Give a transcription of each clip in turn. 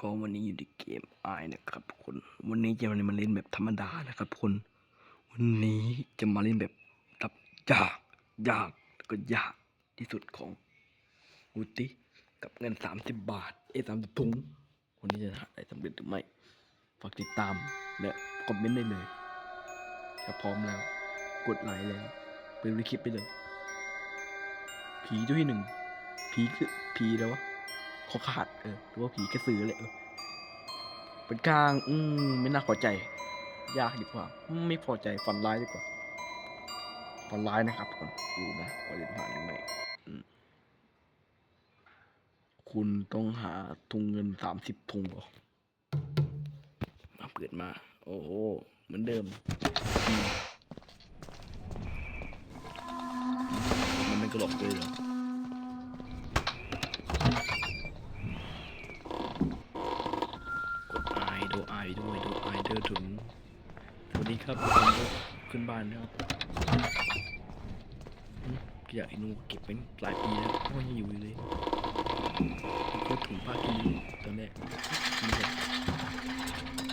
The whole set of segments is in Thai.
ก็วันนี้อยู่ในเกมไอนะครับคน วันนี้จะมาเล่นแบบธรรมดานะครับคน วันนี้จะมาเล่นแบบตับยากยากก็ยากที่สุดของวูติกับเงินสามสิบบาท เอ้สามสิบถุงวันนี้จะหาได้สำเร็จหรือไม่ ฝากติดตามและคอมเมนต์ได้เลยถ้าพร้อมแล้ว กดไลค์แล้วไปดูคลิปไปเลย ผีตัวที่หนึ่งผีคือผีแล้ววะ ขอขาดเออหรือว่าผีกระสือเลยเออเป็นกลาง อืมไม่น่าพอใจ ยากดีกว่า ไม่พอใจฝันร้ายดีกว่าฝันร้ายนะครับทุกคนดูนะว่าจะผ่านหรือไม่อืมคุณต้องหาทุงเงินสามสิบทุงเหรอมาเปิดมา โอ้โห เหมือนเดิมมมันไม่กระหลอกเลยเหรอ กดไอดูไอด้วยดูไอ เดอถึงสวัสดีครับขึ้นบ้านแล้วอืมขยะไอ้นูเก็บเป็นหลายปีแล้วก็ยังอยู่เลยก็ถุงผ้ากินตอนแรกนี่แบบ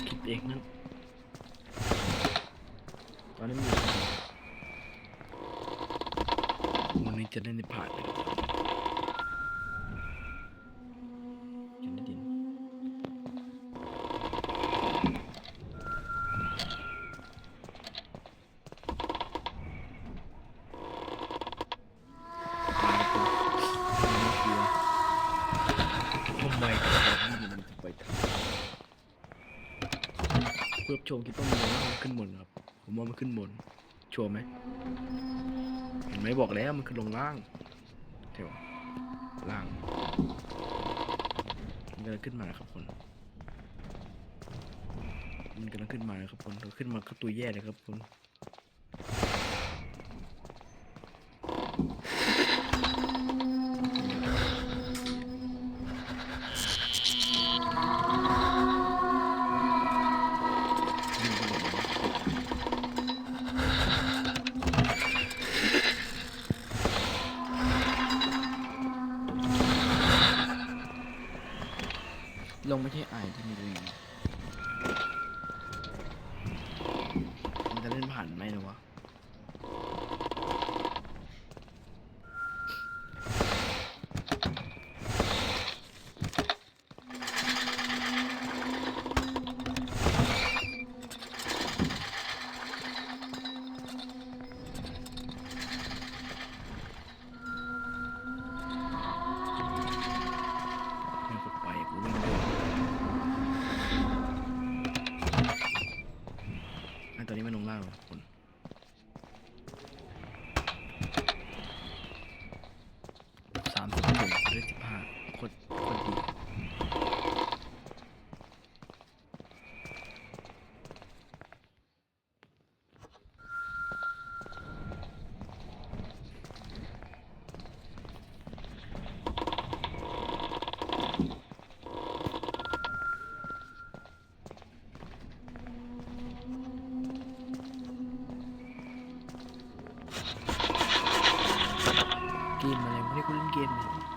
คิดเองนั่นตอนนี้มีวันนี้จะได้ในผ่านเลยครัำไมมันถึงไปทำเพื่อโชว์คิดว่ามันมันขึ้นบนครับผมว่ามันขึ้นบนชัวร์ไหมเห็นไหมบอกแล้วมันขึ้นลงล่างเดี๋ยวล่างมันกำลังขึ้นมาครับคนมันกำลังขึ้นมาครับคนเราขึ้นมาก็ตัวแย่เลยครับคน ลงไม่ใช่อายที่มีรีมันจะเล่นผ่านไหมนะวะ คน สามสิบหกด้วยสิบห้าคนคนดี golden game.